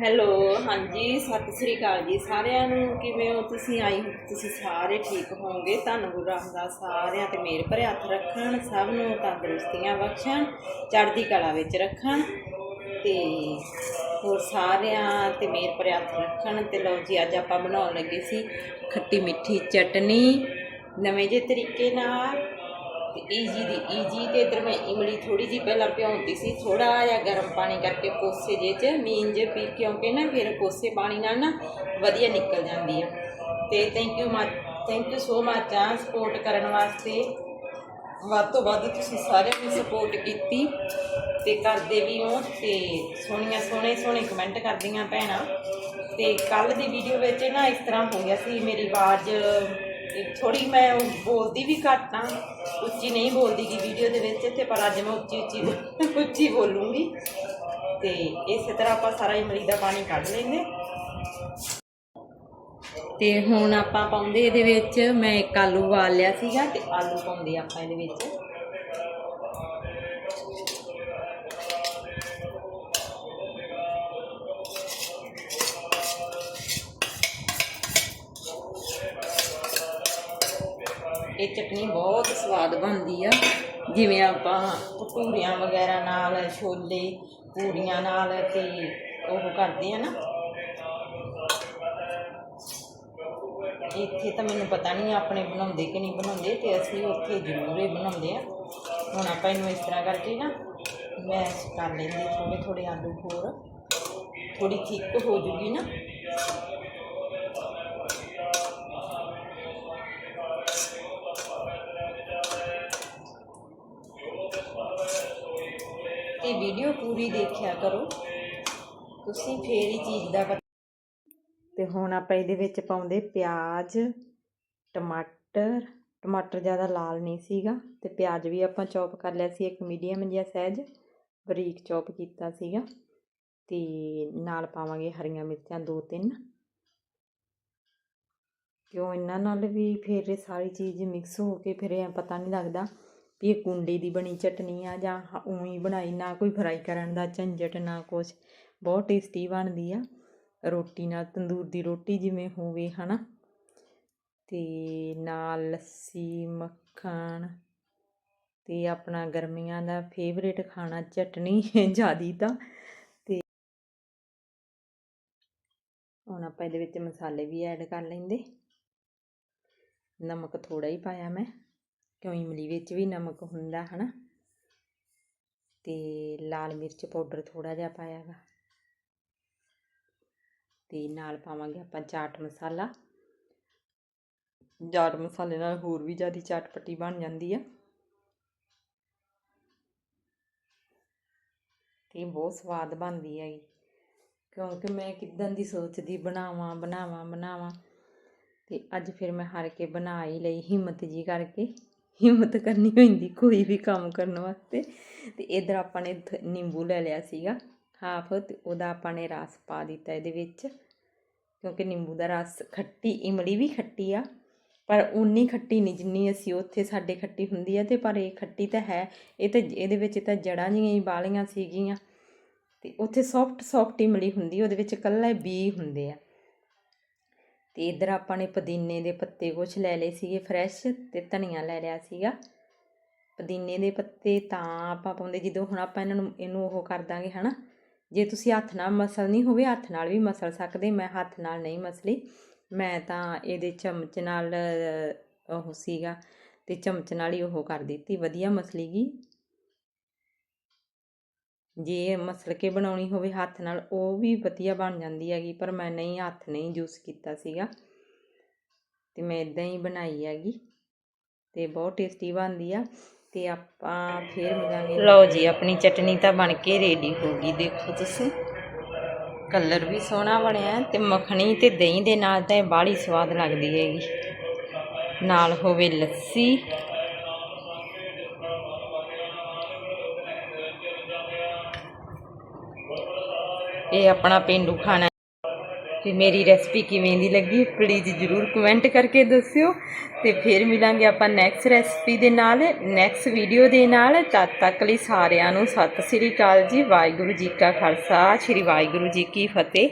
Hello ਹਾਂਜੀ, ਸਤਿ ਸ੍ਰੀ ਅਕਾਲ ਜੀ ਸਾਰਿਆਂ ਨੂੰ। ਕਿਵੇਂ ਹੋ ਤੁਸੀਂ? ਆਈ ਹੋ ਤੁਸੀਂ ਸਾਰੇ ਠੀਕ ਹੋਵੋਗੇ। ਧੰਨ ਗੁਰੂ ਰਾਮਦਾਸ ਸਾਰਿਆਂ ਤੇ ਮੇਰ ਭਰੇ ਹੱਥ ਰੱਖਣ, ਸਭ ਨੂੰ ਤੰਦਰੁਸਤੀਆਂ ਬਖਸ਼ਣ, ਚੜ੍ਹਦੀ ਕਲਾ ਵਿੱਚ ਰੱਖਣ ਤੇ ਹੋਰ ਸਾਰਿਆਂ ਤੇ ਮੇਰ ਭਰੇ ਹੱਥ ਰੱਖਣ। ਤੇ ਲਓ ਜੀ, ਅੱਜ ਆਪਾਂ ਬਣਾਉਣ ਲੱਗੇ ਸੀ ਖੱਟੀ ਮਿੱਠੀ ਚਟਨੀ। ਨਵੇਂ ਜਿਹੇ ਤਰੀਕੇ ਨਾਲ ਤੇ ਈਜੀ ਦੀ ਈਜੀ ਤੇ ਇਧਰ ਮੈਂ ਇਮਲੀ ਥੋੜੀ ਜੀ ਪਹਿਲਾਂ ਭਿਉਂਦੀ ਸੀ ਥੋੜਾ ਜਿਹਾ ਗਰਮ ਪਾਣੀ ਕਰਕੇ ਕੋਸੇ ਜੇ ਚ, ਮੀਨ ਜੇ ਪੀ ਕਿਉਂਕਿ ਨਾ ਫਿਰ ਕੋਸੇ ਪਾਣੀ ਨਾਲ ਨਾ ਵਧੀਆ ਨਿਕਲ ਜਾਂਦੀ ਹੈ ਤੇ thank you much thank you so much ਆ ਸਪੋਰਟ ਕਰਨ ਵਾਸਤੇ। ਵੱਧ ਤੋਂ ਵੱਧ ਤੁਸੀਂ ਸਾਰਿਆਂ ਨੇ ਸਪੋਰਟ ਕੀਤੀ ਤੇ ਕਰਦੇ ਵੀ ਹੋ ਤੇ ਸੋਹਣੀਆਂ ਸੋਹਣੇ ਸੋਹਣੇ ਕਮੈਂਟ ਕਰਦੀਆਂ ਭੈਣਾਂ। ਤੇ ਕੱਲ ਦੀ ਵੀਡੀਓ ਵਿੱਚ ਨਾ ਇਸ ਤਰ੍ਹਾਂ ਹੋ ਗਿਆ ਸੀ, ਮੇਰੀ ਆਵਾਜ਼ ਥੋੜੀ ਮੈਂ ਬੋਲਦੀ ਵੀ ਘੱਟ ਆ ਉੱਚੀ ਨਹੀਂ ਬੋਲਦੀ ਗੀ ਵੀਡੀਓ ਦੇ ਵਿੱਚ ਤੇ ਪਰ ਅੱਜ ਮੈਂ ਉੱਚੀ ਉੱਚੀ ਉੱਚੀ ਬੋਲੂੰਗੀ। ਤੇ ਇਸੇ ਤਰ੍ਹਾਂ ਆਪਾਂ ਸਾਰਾ ਇਮਲੀ ਦਾ ਪਾਣੀ ਕੱਢ ਲੈਂਦੇ। ਤੇ ਹੁਣ ਆਪਾਂ ਪਾਉਂਦੇ ਇਹਦੇ ਵਿੱਚ, ਮੈਂ ਇੱਕ ਆਲੂ ਉਬਾਲ ਲਿਆ ਸੀਗਾ, ਤੇ ਆਲੂ ਪਾਉਂਦੇ ਆਪਾਂ ਇਹਦੇ ਵਿੱਚ। ਇਹ ਚਟਨੀ ਬਹੁਤ ਸਵਾਦ ਬਣਦੀ ਆ। ਜਿਵੇਂ ਆਪਾਂ ਭਟੂਰਿਆਂ ਵਗੈਰਾ ਨਾਲ, ਛੋਲੇ ਪੂਰੀਆਂ ਨਾਲ ਤੇ ਉਹ ਕਰਦੇ ਆ ਨਾ। ਇੱਥੇ ਤਾਂ ਮੈਨੂੰ ਪਤਾ ਨਹੀਂ ਆਪਣੇ ਬਣਾਉਂਦੇ ਕਿ ਨਹੀਂ ਬਣਾਉਂਦੇ ਤੇ ਅਸੀਂ ਉੱਥੇ ਜ਼ਰੂਰ ਇਹ ਬਣਾਉਂਦੇ ਆ। ਹੁਣ ਆਪਾਂ ਇਹਨੂੰ ਇਸ ਤਰ੍ਹਾਂ ਕਰਕੇ ਨਾ ਮੈਸ਼ ਕਰ ਲੈਂਦੇ ਥੋੜੇ ਥੋੜੇ ਆਲੂ ਹੋਰ। ਥੋੜੀ ਥਿੱਕ ਹੋ ਜੂਗੀ ਨਾ। ਤੇ ਵੀਡੀਓ ਪੂਰੀ ਦੇਖਿਆ ਕਰੋ। ਤੁਸੀਂ ਫੇਰ ਹੀ ਚੀਜ਼ ਦਾ ਪਤਾ ਤੇ ਹੁਣ ਆਪਾਂ ਇਹਦੇ ਵਿੱਚ ਪਾਉਂਦੇ ਪਿਆਜ਼, ਟਮਾਟਰ। ਟਮਾਟਰ ਜ਼ਿਆਦਾ ਲਾਲ ਨਹੀਂ ਸੀਗਾ ਤੇ ਪਿਆਜ਼ ਵੀ ਆਪਾਂ ਚੌਪ ਕਰ ਲਿਆ ਸੀ, ਇੱਕ ਮੀਡੀਅਮ ਜਿਹਾ ਸਾਈਜ਼ ਬਰੀਕ ਚੌਪ ਕੀਤਾ ਸੀਗਾ। ਤੇ ਨਾਲ ਪਾਵਾਂਗੇ ਹਰੀਆਂ ਮਿਰਚਾਂ ਦੋ ਤਿੰਨ। ਕਿਉਂ ਇਹਨਾਂ ਨਾਲ ਵੀ ਫਿਰ ਸਾਰੀ ਚੀਜ਼ ਮਿਕਸ ਹੋ ਕੇ ਫਿਰ ਇਹ ਪਤਾ ਨਹੀਂ ਲੱਗਦਾ। ਵੀ ਇਹ ਕੁੰਡੇ ਦੀ ਬਣੀ ਚਟਨੀ ਆ ਜਾਂ ਉਵੇਂ ਬਣਾਈ, ਨਾ ਕੋਈ ਫਰਾਈ ਕਰਨ ਦਾ ਝੰਜਟ, ਨਾ ਕੁਛ। ਬਹੁਤ ਟੇਸਟੀ ਬਣਦੀ ਆ। ਰੋਟੀ ਨਾਲ ਤੰਦੂਰ ਦੀ ਰੋਟੀ ਜਿਵੇਂ ਹੋਵੇ, ਹਨਾ? ਤੇ ਨਾਲ ਲੱਸੀ, ਮੱਖਣ ਤੇ ਆਪਣਾ ਗਰਮੀਆਂ ਦਾ ਫੇਵਰੇਟ ਖਾਣਾ ਚਟਨੀ ਜਿਆਦੀ ਤਾਂ। ਤੇ ਹੁਣ ਆਪਾਂ ਇਹਦੇ ਵਿੱਚ ਮਸਾਲੇ ਵੀ ਐਡ ਕਰ ਲੈਂਦੇ। ਨਮਕ ਥੋੜਾ ਹੀ ਪਾਇਆ ਮੈਂ। ਕਿਉਂ ਇਮਲੀ ਵਿੱਚ ਵੀ ਨਮਕ ਹੁੰਦਾ, ਹਨਾ? ਤੇ ਲਾਲ ਮਿਰਚ ਪਾਊਡਰ ਥੋੜਾ ਜਿਹਾ ਪਾਇਆ ਗਾ ਤੇ ਨਾਲ ਪਾਵਾਂਗੇ ਆਪਾਂ ਚਾਟ ਮਸਾਲਾ। ਚਾਟ ਮਸਾਲੇ ਨਾਲ ਹੋਰ ਵੀ ਜ਼ਿਆਦਾ ਚਟਪਟੀ ਬਣ ਜਾਂਦੀ ਆ। ਤੇ ਬਹੁਤ ਸਵਾਦ ਬਣਦੀ ਹੈਗੀ ਕਿਉਂਕਿ ਮੈਂ ਕਿਦਾਂ ਦੀ ਸੋਚਦੀ, ਬਣਾਵਾਂ ਬਣਾਵਾਂ ਬਣਾਵਾਂ। ਤੇ ਅੱਜ ਫਿਰ ਮੈਂ ਹਰ ਕੇ ਬਣਾ ਹੀ ਲਈ, ਹਿੰਮਤ ਜੀ ਕਰਕੇ। ਹਿੰਮਤ ਕਰਨੀ ਹੁੰਦੀ ਕੋਈ ਵੀ ਕੰਮ ਕਰਨ ਵਾਸਤੇ। ਤੇ ਇਧਰ ਆਪਾਂ ਨੇ ਨਿੰਬੂ ਲੈ ਲਿਆ ਸੀਗਾ ਹਾਫ ਤੇ ਉਹਦਾ ਆਪਾਂ ਨੇ ਰਸ ਪਾ ਦਿੱਤਾ ਇਹਦੇ ਵਿੱਚ। ਕਿਉਂਕਿ ਨਿੰਬੂ ਦਾ ਰਸ ਖੱਟੀ, ਇਮਲੀ ਵੀ ਖੱਟੀ ਆ, ਪਰ ਉਨੀ ਖੱਟੀ ਨਹੀਂ ਜਿੰਨੀ ਅਸੀਂ ਉੱਥੇ ਸਾਡੇ ਖੱਟੀ ਹੁੰਦੀ ਆ, ਤੇ ਪਰ ਇਹ ਖੱਟੀ ਤਾਂ ਹੈ। ਇਹ ਤਾਂ ਇਹਦੇ ਵਿੱਚ ਤਾਂ ਜੜਾਂ ਜੀਆਂ ਹੀ ਬਾਲੀਆਂ ਸੀਗੀਆਂ। ਤੇ ਉੱਥੇ ਸੌਫਟ ਸੌਫਟ ਇਮਲੀ ਹੁੰਦੀ, ਉਹਦੇ ਵਿੱਚ ਕੱਲਾ ਬੀ ਹੁੰਦੇ ਆ। ਅਤੇ ਇੱਧਰ ਆਪਾਂ ਨੇ ਪੁਦੀਨੇ ਦੇ ਪੱਤੇ ਕੁਛ ਲੈ ਲਏ ਸੀਗੇ ਫਰੈਸ਼ ਅਤੇ ਧਨੀਆ ਲੈ ਲਿਆ ਸੀਗਾ। ਪੁਦੀਨੇ ਦੇ ਪੱਤੇ ਤਾਂ ਆਪਾਂ ਪਾਉਂਦੇ ਜਦੋਂ ਹੁਣ ਆਪਾਂ ਇਹਨਾਂ ਨੂੰ, ਇਹਨੂੰ ਉਹ ਕਰ ਦਾਂਗੇ, ਹਨਾ? ਜੇ ਤੁਸੀਂ ਹੱਥ ਨਾਲ ਮਸਲਣੀ ਹੋਵੇ, ਹੱਥ ਨਾਲ ਵੀ ਮਸਲ ਸਕਦੇ, ਮੈਂ ਹੱਥ ਨਾਲ ਨਹੀਂ ਮਸਲੀ। ਮੈਂ ਤਾਂ ਇਹਦੇ ਚਮਚ ਨਾਲ ਉਹ ਸੀਗਾ ਤੇ ਚਮਚ ਨਾਲ ਹੀ ਉਹ ਕਰ ਦਿੱਤੀ, ਵਧੀਆ ਮਸਲੀ ਗਈ। ਜੇ ਮਸਲ ਕੇ ਬਣਾਉਣੀ ਹੋਵੇ ਹੱਥ ਨਾਲ, ਉਹ ਵੀ ਵਧੀਆ ਬਣ ਜਾਂਦੀ ਹੈਗੀ, ਪਰ ਮੈਂ ਨਹੀਂ, ਹੱਥ ਨਹੀਂ ਯੂਜ਼ ਕੀਤਾ ਸੀਗਾ। ਤੇ ਮੈਂ ਇਦਾਂ ਹੀ ਬਣਾਈ ਹੈਗੀ ਤੇ ਬਹੁਤ ਟੇਸਟੀ ਬਣਦੀ ਆ। ਤੇ ਆਪਾਂ ਫੇਰ ਮਿਲਾਂਗੇ। ਲਓ ਜੀ, ਆਪਣੀ ਚਟਨੀ ਤਾਂ ਬਣ ਕੇ ਰੈਡੀ ਹੋ ਗਈ। ਦੇਖੋ ਤੁਸੀਂ ਕਲਰ ਵੀ ਸੋਹਣਾ ਬਣਿਆ ਤੇ ਮੱਖਣੀ ਤੇ ਦਹੀਂ ਦੇ ਨਾਲ ਤਾਂ ਇਹ ਬਾਹਲੀ ਸਵਾਦ ਲੱਗਦੀ ਹੈਗੀ। ਨਾਲ ਹੋਵੇ ਲੱਸੀ। ਇਹ ਆਪਣਾ ਪੇਂਡੂ ਖਾਣਾ ਤੇ ਮੇਰੀ ਰੈਸਪੀ ਕਿਵੇਂ ਦੀ ਲੱਗੀ ਪਲੀਜ਼ ਜਰੂਰ ਕਮੈਂਟ ਕਰਕੇ ਦੱਸਿਓ। ਤੇ ਫਿਰ ਮਿਲਾਂਗੇ ਆਪਾਂ ਨੈਕਸਟ ਰੈਸਪੀ ਦੇ ਨਾਲ ਨੈਕਸਟ ਵੀਡੀਓ ਦੇ ਨਾਲ। ਤਦ ਤੱਕ ਲਈ ਸਾਰਿਆਂ ਨੂੰ ਸਤਿ ਸ੍ਰੀ ਅਕਾਲ ਜੀ, ਵਾਹਿਗੁਰੂ ਜੀ ਕਾ ਖਾਲਸਾ, ਸ੍ਰੀ ਵਾਹਿਗੁਰੂ ਜੀ ਕੀ ਫਤਿਹ।